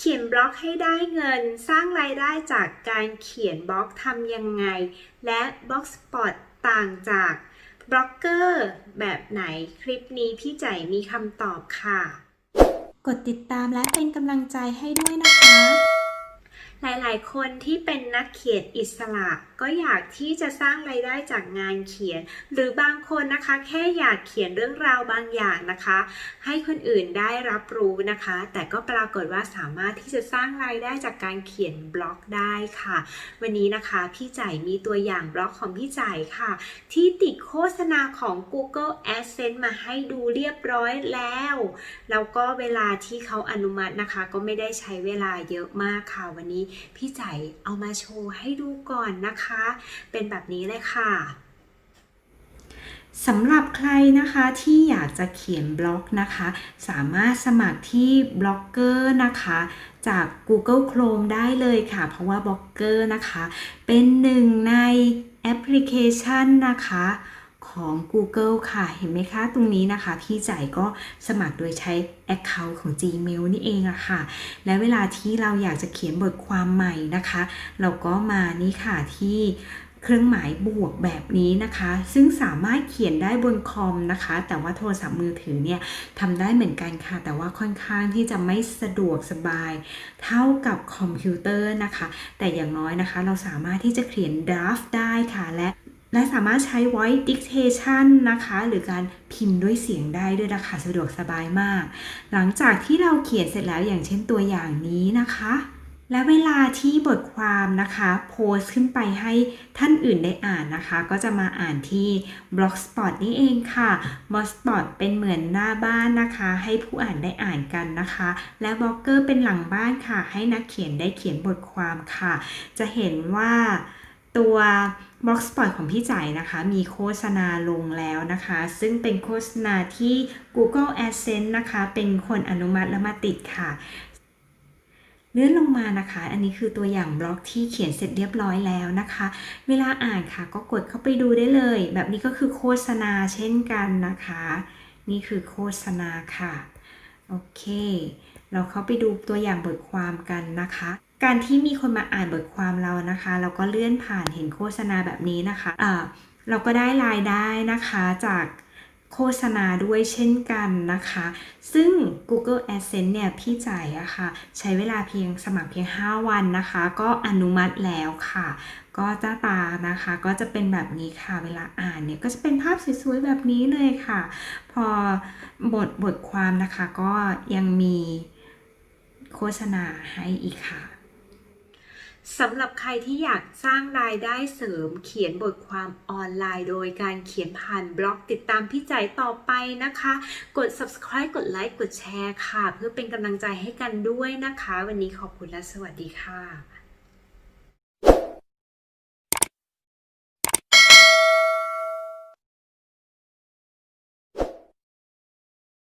เขียนบล็อกให้ได้เงิน สร้างรายได้จากการเขียนบล็อกทำยังไง และบล็อกสปอตต่างจากบล็อกเกอร์แบบไหนคลิปนี้พี่ใจมีคำตอบค่ะ กดติดตามและเป็นกำลังใจให้ด้วยนะคะ หลายๆ คนที่เป็นนักเขียนอิสระ ก็อยากที่จะสร้างไรายได้จากงานเขียน หรือบางคนนะคะ แค่อยากเขียนเรื่องราวบางอย่างนะคะ ให้คนอื่นได้รับรู้นะคะ แต่ก็ปรากฏว่าสามารถที่จะสร้างรายได้จากการเขียนบล็อกได้ค่ะ วันนี้นะคะพี่จ่ายมีตัวอย่างบล็อกของพี่จ่ายค่ะ ที่ติดโฆษณาของ Google Adsense มาให้ดูเรียบร้อยแล้วแล้วก็เวลาที่เขาอนุมัตินะคะ ก็ไม่ได้ใช้เวลาเยอะมากค่ะวันนี้พี่ใจเอามาโชว์ให้ดูก่อนนะคะ เป็นแบบนี้เลยค่ะสำหรับใครนะคะที่อยากจะเขียนบล็อกนะคะ สามารถสมัครที่บล็อกเกอร์นะคะจาก Google Chrome ได้เลยค่ะ เพราะว่าบล็อกเกอร์นะคะ เป็นหนึ่งในแอปพลิเคชันนะคะ ของ Google ค่ะ เห็นไหมคะ ตรงนี้นะคะ พี่จ่ายก็สมัครโดยใช้ Account ของ Gmail นี่เองอะค่ะ และเวลาที่เราอยากจะเขียนบทความใหม่นะคะ เราก็มานี่ค่ะที่เครื่องหมายบวกแบบนี้นะคะ ซึ่งสามารถเขียนได้บนคอมนะคะ แต่ว่าโทรศัพท์มือถือเนี่ยทำได้เหมือนกันค่ะ แต่ว่าค่อนข้างที่จะไม่สะดวกสบาย เท่ากับคอมพิวเตอร์นะคะ แต่อย่างน้อยนะคะ เราสามารถที่จะเขียนดราฟต์ได้ค่ะ และ และสามารถใช้ voice dictation นะคะ หรือการพิมพ์ด้วยเสียงได้ด้วยนะคะสะดวกสบายมาก หลังจากที่เราเขียนเสร็จแล้วอย่างเช่นตัวอย่างนี้นะคะ และเวลาที่บทความนะคะ โพสต์ขึ้นไปให้ท่านอื่นได้อ่านนะคะ ก็จะมาอ่านที่ Blogspot นี่เองค่ะ Blogspot เป็นเหมือนหน้าบ้านนะคะ ให้ผู้อ่านได้อ่านกันนะคะ และบล็อกเกอร์เป็นหลังบ้านค่ะ ให้นักเขียนได้เขียนบทความค่ะ จะเห็นว่า ตัว Blogspot ของพี่จ่ายนะคะ มีโฆษณาลงแล้วนะคะ ซึ่งเป็นโฆษณาที่ Google Adsense นะคะ เป็นคนอนุมัติและมาติดค่ะเลื่อนลงมานะคะ อันนี้คือตัวอย่างบล็อกที่เขียนเสร็จเรียบร้อยแล้วนะคะ เวลาอ่านค่ะ ก็กดเข้าไปดูได้เลย แบบนี้ก็คือโฆษณาเช่นกันนะคะ นี่คือโฆษณาค่ะ โอเค เราเข้าไปดูตัวอย่างบทความกันนะคะ การที่มีคนมาอ่านบทความเรานะคะเราก็เลื่อนผ่านเห็นโฆษณาแบบนี้นะคะอ่าเราก็ได้รายได้นะคะจากโฆษณาด้วยเช่นกันนะคะ ซึ่ง Google Adsense เนี่ยพี่จ่ายอะค่ะ ใช้เวลาเพียงสมัครเพียง 5 วันนะคะ ก็อนุมัติแล้วค่ะ ก็จ้าตานะคะ ก็จะเป็นแบบนี้ค่ะ เวลาอ่านเนี่ยก็จะเป็นภาพสวยๆแบบนี้เลยค่ะ พอบทบทความนะคะก็ยังมีโฆษณาให้อีกค่ะ สำหรับใครที่อยากสร้างรายได้เสริมเขียนบทความออนไลน์ โดยการเขียนผ่านบล็อกติดตามพี่ใจต่อไปนะคะ กด subscribe กดไลค์กดแชร์ค่ะ เพื่อเป็นกำลังใจให้กันด้วยนะคะ วันนี้ขอบคุณและสวัสดีค่ะ